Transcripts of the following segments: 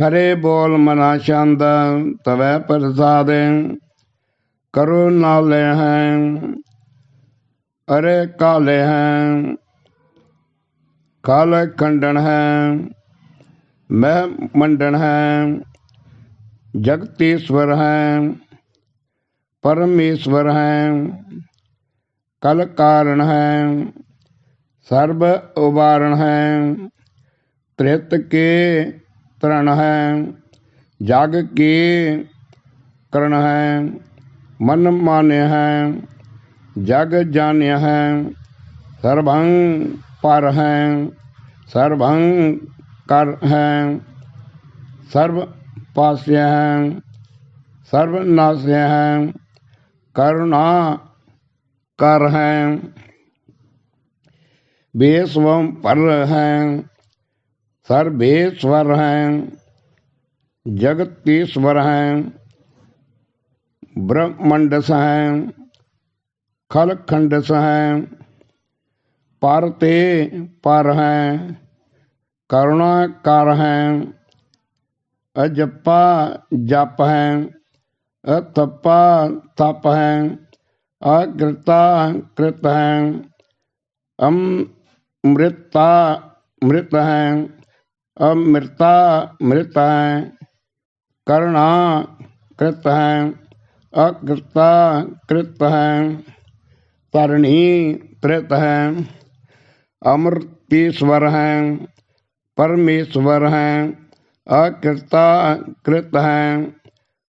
हरे बोल मना चंद, तवै प्रसाद करो नाले हैं, अरे काले हैं, काले खंडन है, मैं मंडन है जगतीश्वर हैं, परमेश्वर हैं कल कारण हैं, सर्व उबारण हैं, त्रित के तरण है जग के करण है मन मान्य है जग जान्य है सर्वंग पर है सर्वंग कर है सर्व पास्य है सर्वनाश्य है करुणा कर है बेस्वम पर है सर्वेश्वर है जगतीश्वर हैं ब्रह्मंडस है खलखंडस हैं पारते पर हैं करुणाकार हैं अजपा जप हैं अतपा तप हैं अकृता कृत हैं अमृता मृत है अमृता मृत है करुणा कृत है अकृता कृत है तरणी कृत है अमृतीश्वर है परमेश्वर है अकृता कृत है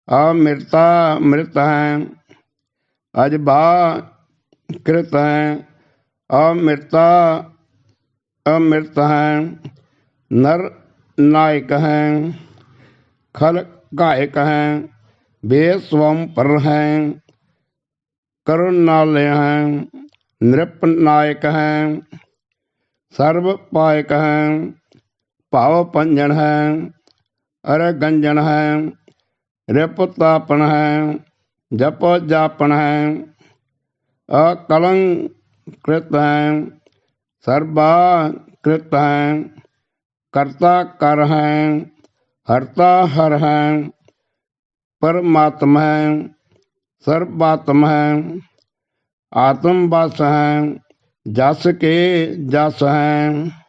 अमृता मृत है अजबा कृत है अमृता अमृत है नर नायक हैं खल गायक है बेस्वम पर हैं करुणालय है नृप नायक हैं सर्व पायक है भाव पंजन है अर गंजन है रिपतापन है जप जापन हैं अकलंक हैं है सर्वा कृत है कर्ता कर है, हरता हर है, परमात्मा है, सर्वात्म है, आत्मवास है, जस के जस है।